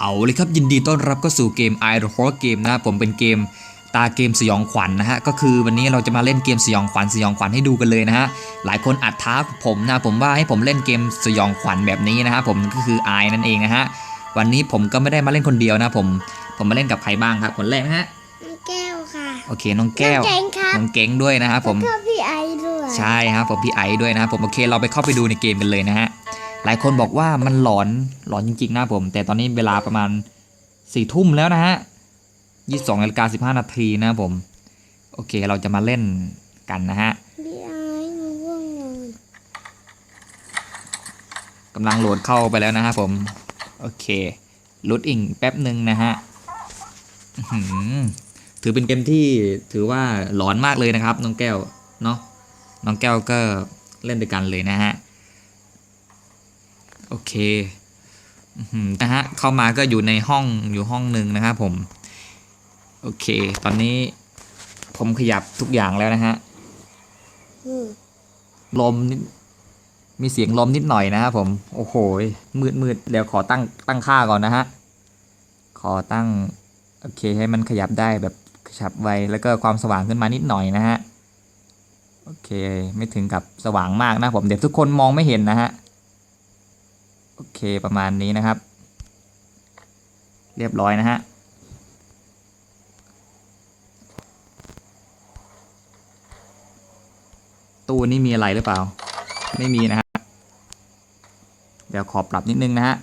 เอาเลยครับยินดีต้อนรับเข้าสู่เกม i r o r Game นะครับผมเป็นเกมตาเกมสยองขวัญนะฮะก็คือวันนี้เราจะมาเล่นเกมสยองขวัญสยองขวัญให้ดูกันเลยนะฮะหลายคนอัดท้าผมนะผมว่าให้ผมเล่นเกมสยองขวัญแบบนี้นะฮะผมก็คือไอนั่นเองนะฮะวันนี้ผมก็ไม่ได้มาเล่นคนเดียวนะผมผมมาเล่นกับใครบ้างครับคนแรกนะฮะน้องแก้วค่ะโอเคน้องแก้วน้องเก่งครับน้องเก๋งด้วยนะครับผมแล้วก็พี่ไอด้วยใช่ครับผมพี่ไอซ์ด้วยนะครับผมโอเคเราไปเข้าไปดูในเกมกันเลยนะฮะ หลายคนบอกว่ามันหลอนหลอนจริงๆนะผม แต่ตอนนี้เวลาประมาณสี่ทุ่มแล้วนะฮะยี่สิบสองนาฬิกาสิบห้านาทีนะครับผม โอเคเราจะมาเล่นกันนะฮะกำลังโหลดเข้าไปแล้วนะครับผม โอเคลดอิงแป๊บหนึ่งนะฮะถือเป็นเกมที่ถือว่าหลอนมากเลยนะครับ น้องแก้วเนาะน้องแก้วก็เล่นด้วยกันเลยนะฮะ โอเคอื้อหือนะฮะเข้ามาก็อยู่ในห้องอยู่ห้องหนึ่งนะครับผมโอเค ตอนนี้ผมขยับทุกอย่างแล้วนะฮะอืมลมนิดมีเสียงลมนิดหน่อยนะครับผม โอ้โห มืดมืดเดี๋ยวขอตั้งตั้งค่าก่อนนะฮะ ขอตั้ง โอเค ให้มันขยับได้แบบขยับไว แล้วก็ความสว่างขึ้นมานิดหน่อยนะฮะ โอเค ไม่ถึงกับสว่างมากนะผม เดี๋ยวทุกคนมองไม่เห็นนะฮะโอ เคประมาณนี้นะครับ เรียบร้อยนะฮะตู้นี้มีอะไรหรือเปล่า ไม่มีนะฮะเดี๋ยวขอปรับนิดนึงนะฮะ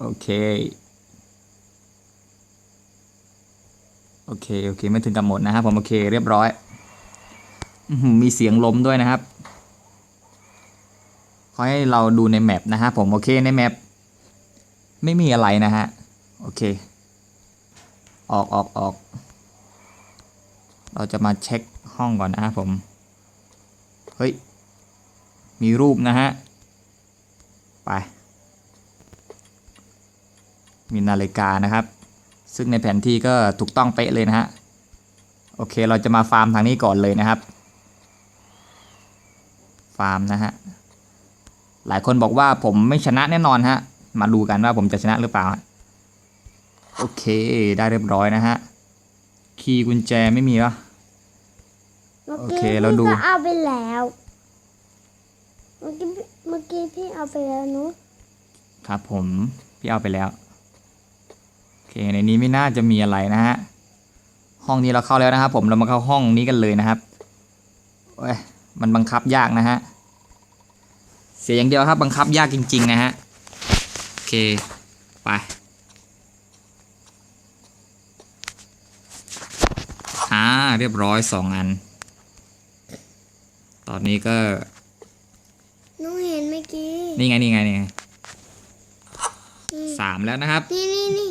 โอเค โอเค โอเค ไม่ถึงกับหมดนะครับผมโอเคเรียบร้อย มีเสียงลมด้วยนะครับ อให้เราดูในแมปนะฮะผมโอเคในแมปไม่มีอะไรนะฮะโอเค ออกออกออก เราจะมาเช็คห้องก่อนนะครับผม เฮ้ย มีรูปนะฮะ ไป มีนาฬิกานะครับ ซึ่งในแผนที่ก็ถูกต้องเป๊ะเลยนะฮะ โอเคเราจะมาฟาร์มทางนี้ก่อนเลยนะครับ ฟาร์มนะฮะ หลายคนบอกว่าผมไม่ชนะแน่นอนฮะ มาดูกันว่าผมจะชนะหรือเปล่า โอเค ได้เรียบร้อยนะฮะ คีย์กุญแจไม่มีวะมื่โอกี้เคเราดูพี่ก็เอาไปแล้ว เมื่อกี้พี่เมื่อกี้พี่เอาไปแล้วหนุครับผม พี่เอาไปแล้ว โอเค ในนี้ไม่น่าจะมีอะไรนะฮะ ห้องนี้เราเข้าแล้วนะครับผม เรามาเข้าห้องนี้กันเลยนะครับ โอ้ย มันบังคับยากนะฮะ เสียอย่างเดียวครับ บังคับยากจริง ๆ นะฮะ โอเค ไป อ่า เรียบร้อยสองอัน ตอนนี้ก็หนูเห็นเมื่อกี้ นี่ไง นี่ไง นี่ไงนี่สามแล้วนะครับ นี่นี่นี่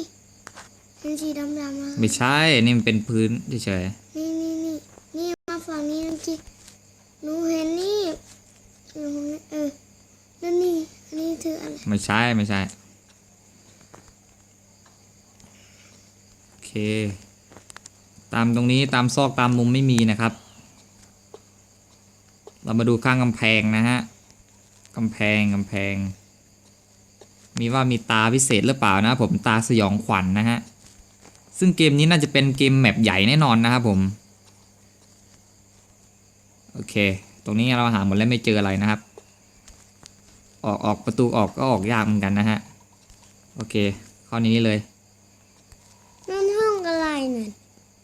เป็นสีดำๆนะไม่ใช่ นี่มันเป็นพื้นเฉยนี่นี่นี่นี่มาฝั่งนี้เมื่อกี้หนูเห็นนี่หนูเออ นั่นนี่อันนี้ถืออะไรไม่ใช่ไม่ใช่โอเค ตามตรงนี้ตามซอกตามมุมไม่มีนะครับ เรามาดูข้างกำแพงนะฮะกำแพงกำแพง มีว่ามีตาพิเศษหรือเปล่านะผมตาสยองขวัญนนะฮะซึ่งเกมนี้น่าจะเป็นเกมแมปใหญ่แน่นอนนะครับผม โอเค ตรงนี้เราหาหมดแล้วไม่เจออะไรนะครับ ออกออกประตูออกก็ออกยากเหมือนกันนะฮะ โอเคเข้าในนี้เลยนั่นห้องอะไรนั่น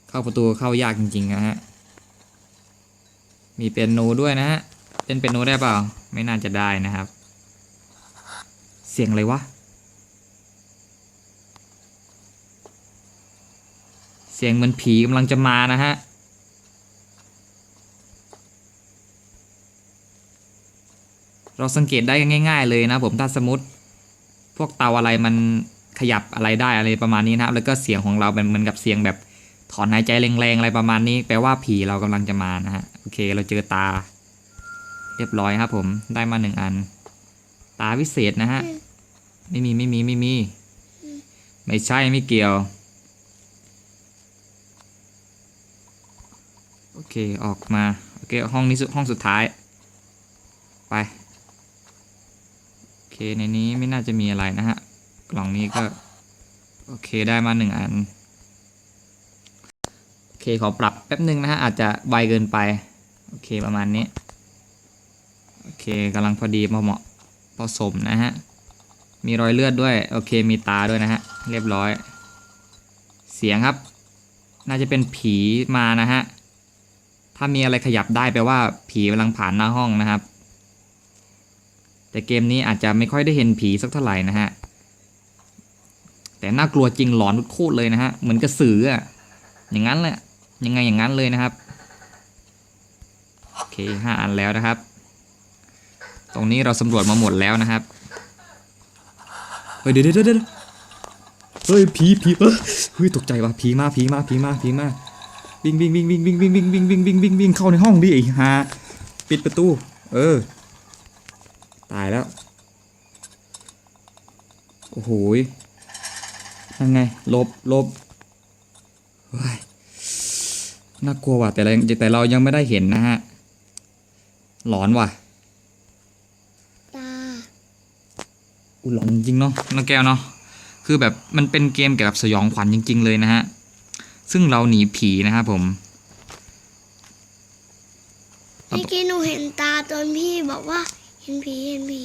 เข้าประตูเข้ายากจริงๆนะฮะ มีเปียโนด้วยนะฮะเล่นเปียโนได้เปล่า ไม่น่าจะได้นะครับ เสียงอะไรวะ เสียงเหมือนผีกำลังจะมานะฮะ เราสังเกตได้ง่าย ๆ เลยนะผมถ้าสมมติ พวกเตาอะไรมันขยับอะไรได้อะไรประมาณนี้นะครับ แล้วก็เสียงของเราเป็นเหมือนกับเสียงแบบถอนหายใจแรงๆอะไรประมาณนี้ แปลว่าผีเรากำลังจะมานะฮะโอเค เราเจอตา เรียบร้อยครับ ผมได้มาหนึ่งอัน ตาวิเศษนะฮะไม่มีไม่มีไม่มี ไม่ใช่ไม่เกี่ยว โอเคออกมา โอเคห้องนี้สุดห้องสุดท้าย ไป เคเคในนี้ไม่น่าจะมีอะไรนะฮะ กล่องนี้ก็ โอเคได้มาหนึ่งอัน โอเคขอปรับแป๊บหนึ่งนะฮะ อาจจะไวเกินไป โอเคประมาณนี้ โอเคกำลังพอดีพอเหมาะพอสมนะฮะ มีรอยเลือดด้วย โอเคมีตาด้วยนะฮะ เรียบร้อย เสียงครับ น่าจะเป็นผีมานะฮะ ถ้ามีอะไรขยับได้แปลว่าผีกำลังผ่านหน้าห้องนะครับ แต่เกมนี้อาจจะไม่ค่อยได้เห็นผีสักเท่าไหร่นะฮะ แต่น่ากลัวจริงหลอนโคตรเลยนะฮะ เหมือนกระสืออะอย่างนั้นแหละ ยังไงอย่างนั้นเลยนะครับ โอเคห้าอันแล้วนะครับ ตรงนี้เราสำรวจมาหมดแล้วนะครับ เฮ้ยเดี๋ยวเดี๋ยวเดี๋ยวเฮ้ยผีผีเออเฮ้ยตกใจว่ะผีมาผีมาผีมาผีมาวิ่งวิ่งวิ่งวิ่งวิ่งวิ่งวิ่งวิ่งวิ่งวิ่งวิ่งเข้าในห้องดิไอ้ห่าปิดประตู เออ ตายแล้ว โอ้โหยยังไงหลบหลบเฮ้ยน่ากลัวว่ะแต่เราแต่เรายังไม่ได้เห็นนะฮะ หลอนว่ะตาอุยหลอนจริงเนาะน้องแก้วเนาะคือแบบมันเป็นเกมเกี่ยวกับสยองขวัญจริง ๆ เลยนะฮะ ซึ่งเราหนีผีนะครับผมเมื่อกี้หนูเห็นตาตอนพี่บอกว่า เห็นผีเห็นผี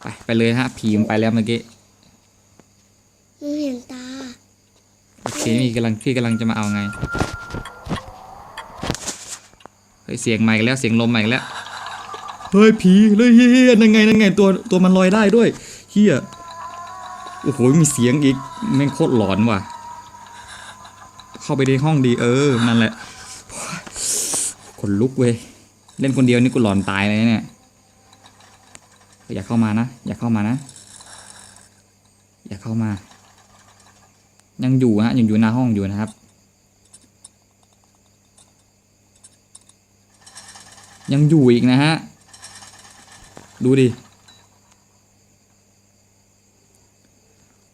ไปไปเลยฮะผีมันไปแล้วเมื่อกี้หนูเห็นตาโอเคพี่กำลังพี่กำลังจะมาเอาไงเฮ้ยเสียงใหม่แล้วเสียงลมใหม่แล้วเฮ้ยผีเลยเฮียนั่นไงนั่นไงตัวตัวมันลอยได้ด้วยเฮียโอ้โหมีเสียงอีกแม่งโคตรหลอนว่ะ เข้าไปในห้องดีเออนั่นแหละขนลุกเว้ย เล่นคนเดียวนี่กูหลอนตายเลยเนี่ยอย่าเข้ามานะ อย่าเข้ามานะ อย่าเข้ามา ยังอยู่ฮะยังอยู่หน้าห้องอยู่นะครับ ยังอยู่อีกนะฮะ ดูดิ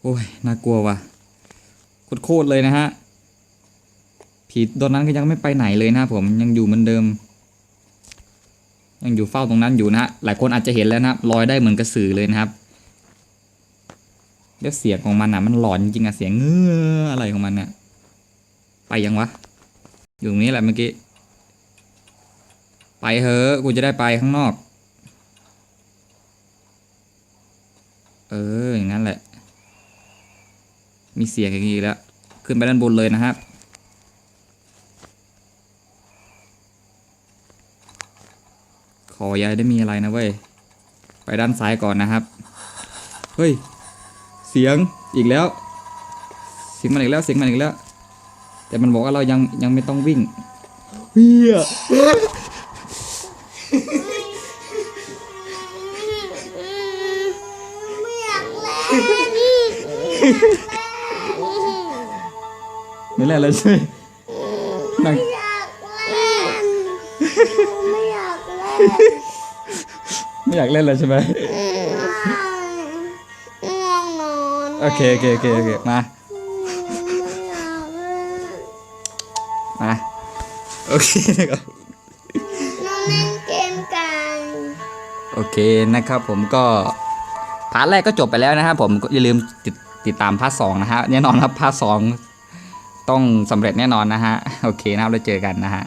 โอ้ย น่ากลัวว่ะโคตรเลยนะฮะ ผีตอนนั้นก็ยังไม่ไปไหนเลยนะผมยังอยู่เหมือนเดิม ยังอยู่เฝ้าตรงนั้นอยู่นะฮะหลายคนอาจจะเห็นแล้วนะครับลอยได้เหมือนกระสือเลยนะครับแล้วเสียงของมันอะมันหลอนจริงอะเสียงเงื้ออะไรของมันเนี่ยไปยังวะ อยู่ตรงนี้แหละเมื่อกี้ ไปเถอะกูจะได้ไปข้างนอก เอออย่างนั้นแหละ มีเสียงอย่างนี้แล้ว ขึ้นไปด้านบนเลยนะครับ ออย่าได้มีอะไรนะเว้ย ไปด้านซ้ายก่อนนะครับ เฮ้ย เสียงอีกแล้ว เสียงมันอีกแล้วเสียงมันอีกแล้ว แต่มันบอกว่าเรายังยังไม่ต้องวิ่งเฮียไม่อยากเล่นไม่เล่นแล้วใช่ไหม ไม่อยากเล่นแล้วใช่ไหมง่วงนอนโอเคโอเคโอเคโอเคมาไม่อยากเล่นมา โอเคนะครับน้องเล่นเกมกันโอเคนะครับผมก็ พาร์ทแรกก็จบไปแล้วนะครับผมก็อย่าลืมติดติดตามพาร์ทสองนะฮะแน่นอนครับพาร์ทสองต้องสำเร็จแน่นอนนะฮะ โอเคนะครับเราเจอกันนะฮะ